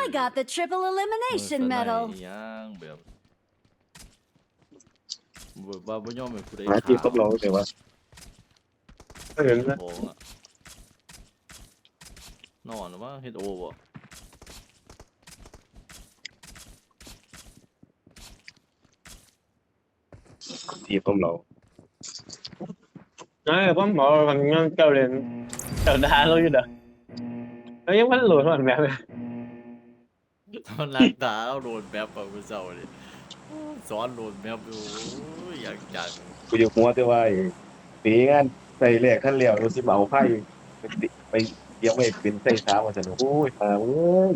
I got the triple elimination มือสไน medal. ย่างแบบแบบว่าบ่ยอมให้ผู้ใดหาทีมกับเราแต่ว่าถ้าเห็นนะบอกอะนอนหรือว่าเฮ็ดโอบ่ทีมกับเราเออผมบอกว่ามันยังเจ้าเล่นเจ้าดาเราอยู่เด้อแล้วยังมันโหลดมันแบบนี้ ตอนลักตาเอาโดนแบบเอาผู้เจ้าดิสอนโดนแบบอยู่โอ้ยอยากจังกูอยู่หัวแต่ว่าไอ้ปีงานใส่แรกท่านเลี้ยวรู้สิมาเอาไพ่ไปติไปเดี๋ยวไม่เป็นใส่เท้ามาสนุกโอ้ยหาเอ้ย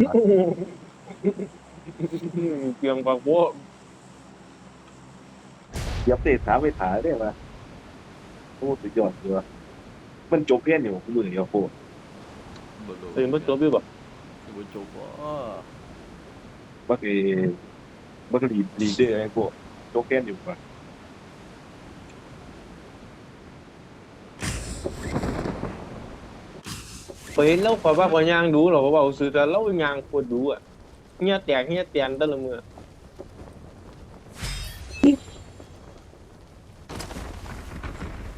เกียงปากโว้เดี๋ยวเตะเท้าไปถาได้มาโอ้สุดยอดเลยว่ะมันจบเพี้ยนอยู่มือเดียวโคตรบ่รู้ตื่นมาจบอยู่บ่บ่จบบ่ บักเอบักลีดลีดเดอร์ไอ้พวกจบเพี้ยนอยู่ว่ะเคยเห็นแล้วขอยว่าขอยย่างดูหรอกว่าเอาซื้อแต่เล่าย่างโคตรดูอะเงี้ยแตกเงี้ยเตียนแต่ละมือ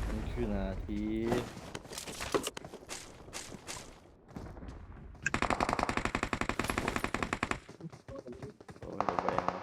มันคือนาทีโอ้ยระแวงว่ะ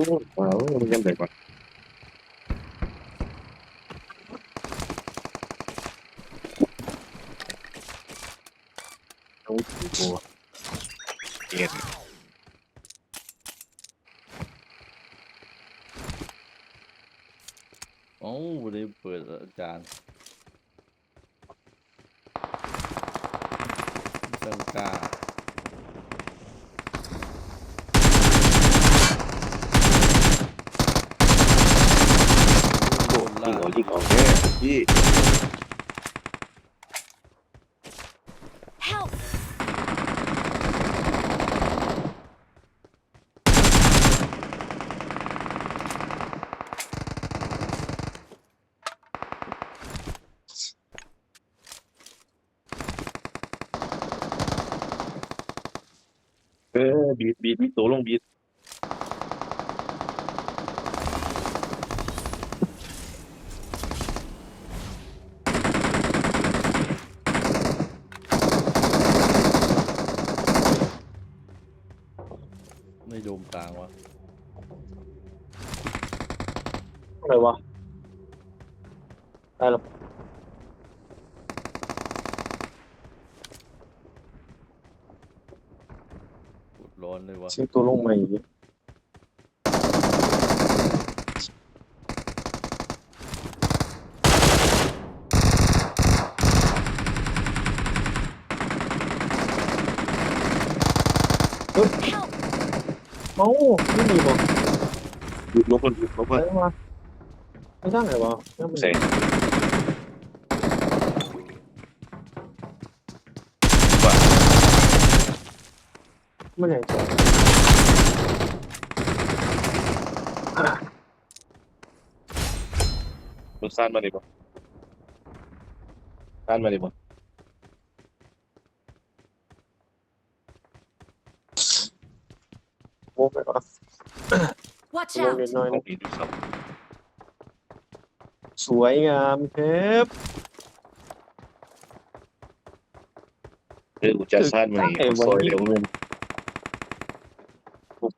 เสียว่ะเพราะเขาไม่ชวนรวมครับโอ้ยว้าวมันยังเด็กว่ะเอาถือตัวเอ็ดโอ้ได้เปิดอาจารย์จังกล้า โอ้ยิงเอายิงเอาแม่ พี่ Help! เออบีดบีดมีตัวลงบีด ไม่โดมกลางวะ อะไรวะได้แล้วปวดร้อนเลยวะซื้อตัวลงใหม่อีกเฮ้ย Help! เอ้าไม่มีบ่หยุดลบมันหยุดลบอะมันไรวะ ไม่ใช่ไหนวะยังไม่เสร็จไม่ไหนใจรถสั้นมาดิบ่สั้นมาดิบ่โอ้ไปวะ Watch ลง out! เล็กน้อยต้อนะงดีดูสับ สวยงามเทปเออกูจะสั้นมาดิซอยเร็วเงินปุ๊บ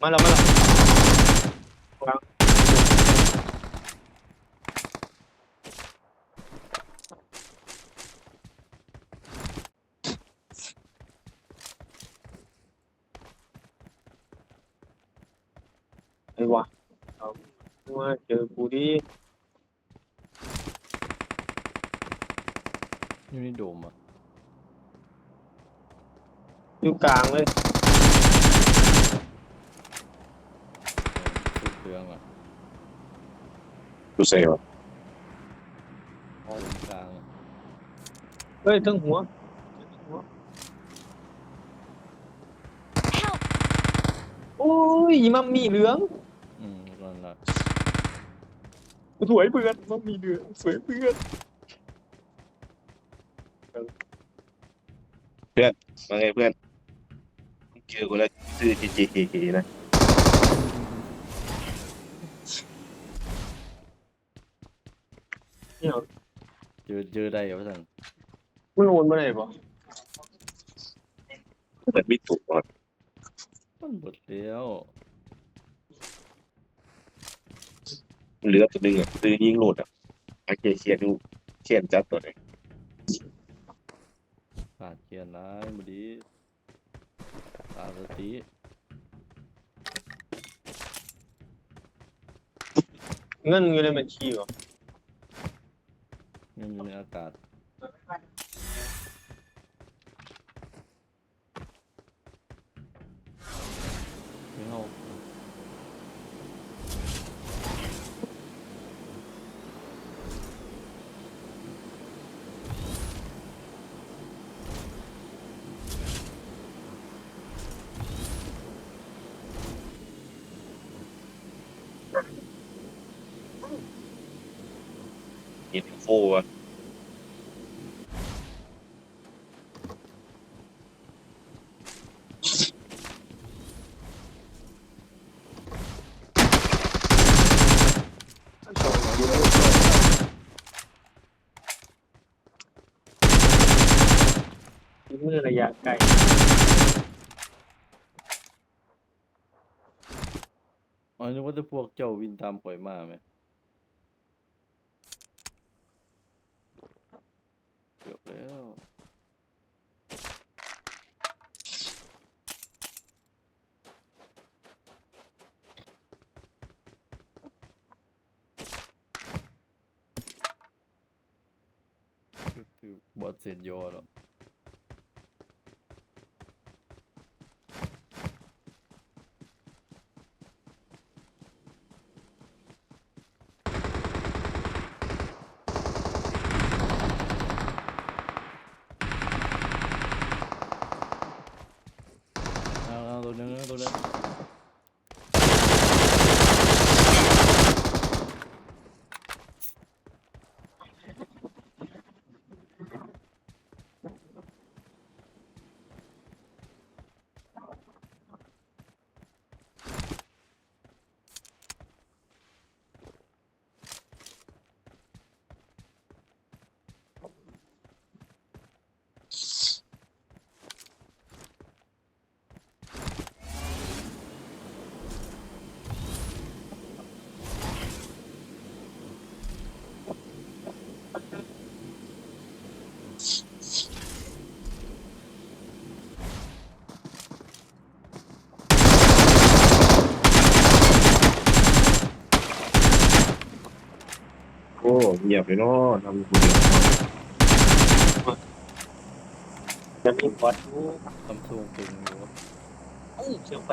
มาแล้วมาแล้ววางไอ้วะมาเจอกูดิ อยู่ในโดมอะอยู่กลางเลยชุดเครื่องอะดูเซ่บตรงกลางอะเฮ้ยทั้งหัวหัว Help! โอ้ยมัมมี่เหลืองอืมนั่นแหละ สวยเพื่อนมัมมี่เหลืองสวยเพื่อน มาไงเพื่อนเจอกูแล้วชื่อจีจีจีนะเนี่ยเจอเจอได้กับท่านมันโอนมาไหนปะเหมือนมีถูกก่อนมันหมดแล้วเหลือตัวหนึงอะซื้อยิงโหลดอะอาเกเชียดูเชียนจัดตัวไหน ขาดเกียร์ร้ายบดีขาดสติเงินอยู่ในบัญชีปะยังอยู่ในอากาศไม่เอา อินโฟอะเมื่อระยะไกลอ๋อนึกว่าจะพวกเจ้าวินตามข่อยมาไหมเกือบแล้ว คื อบอดเส โอกเอาเอาตัวนึงตัวนึงโอ้เงียบเลยเนาะทำคนเดียวจะมีบอดกูซัมซุงตึงอยู่เอ้ยเสียไป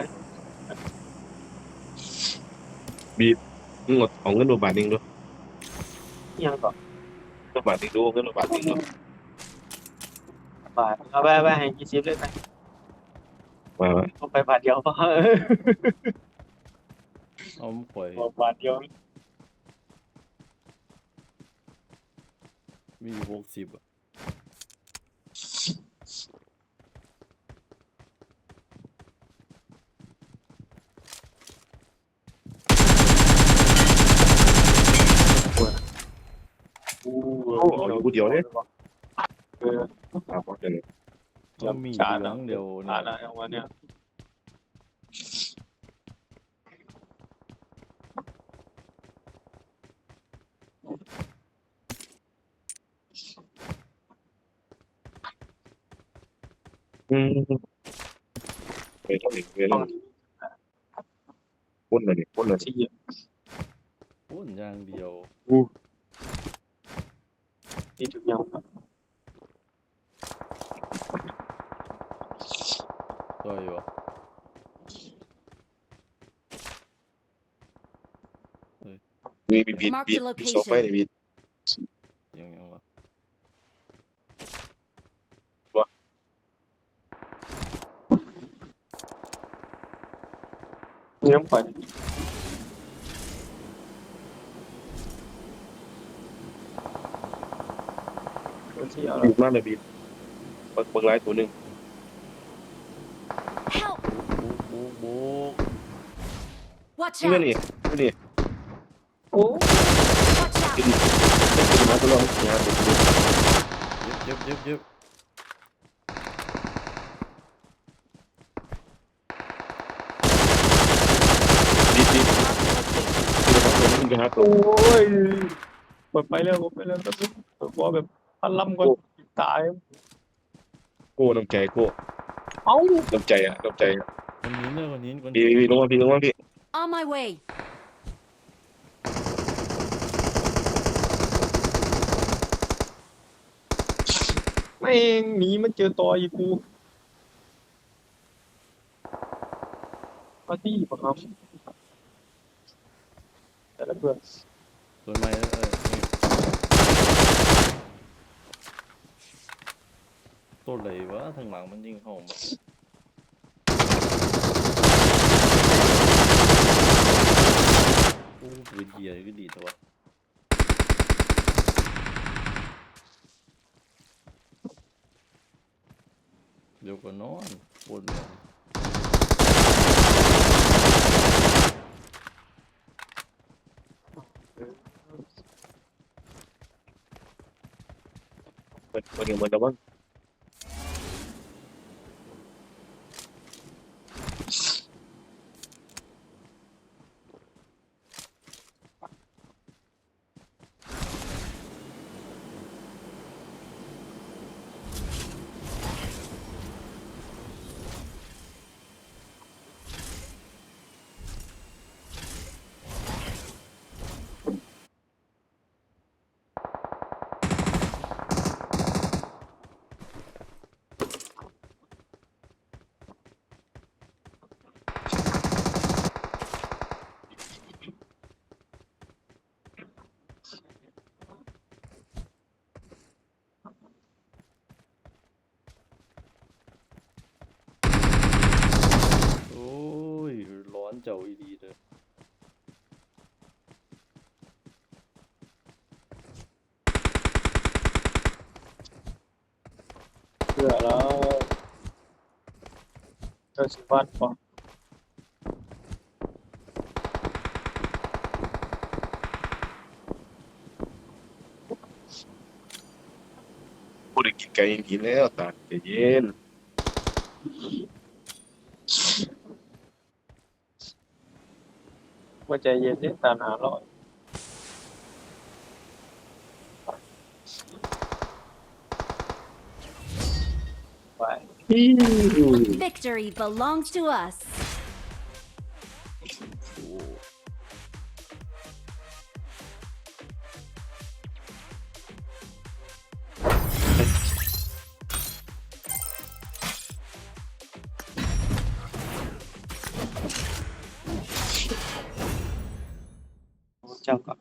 มึงเอาของเงินโบบาทนึงดูยังก่อนโบบาทหนึงดูเงินโบบาทหนึงดูบาทเอาไปไปให้กี่สิบเลยไปมามาเอาไปบาทเดียวพอเอมปล่อยบอกบาทเดียว มีอยู่หกสิบอะกูโอ้เอาอยู่คนเดียวเนี่ยเออ ครับเพราะฉะนั้นก็มีชาเหลืองเดียวอ่าเนี่ยนเอาวันเนี้ย อืมไปเท่าไหร่เวลาพ่นเลยนี่พ่นเลยที่พ่นอย่างเดียวนี่ทุกอย่างครับต่อยวะมีมีบีด Mark บีด the มีโซไฟ location. ในบีด ยังยังวะ นี่น้ำปั่นตัวที่เอาบีดมากเลยบีดเบิกเบิกไลท์ตัวหนึ่ง Help! โบ๊กโบ๊ก Watch นี่ out! นี่นี่นี่โอ้ Watch กิน out! ไม่กินมาตัวลองเนี่ยตัวนี้เย็บเย็บเย็บเย็บ บีดบีด Mark the location. กินมาตัวนี้กินหาตัโอ้วยหมดไปแล้วหมดไปแล้วก็บอกแบบพันลำก่อนตาย โก้น้ำใจโก้เอ้าน้ำใจอะน้ำใจอะคนนี้เนี่ยคนนี้คนพี่นี้พี่ลงมาพี่ลงมาพี่ On my way. แม่งหนีมันเจอต่ออีกกูปาร์ตี้ปะครับ แต่ละเพื่อนส่วนใหม่เออนี่ตัวไหนวะทางหลังมันยิงเข้ามาโอ้ปืนเกียร์ก็ดีแต่ว่าเดี๋ยวก็นอนปวดเปิด เปิดเหมือนแต่ว่าโอ้ย ร้อนเจ้าอีดีเลยเพื่อแล้วเจอสิบัตปะพูดกินไก่กินแล้วตาใจเย็น ว่าใจเย็นเล่ตามหาลอยไป Victory belongs to us. โอ้ เจ้ากับ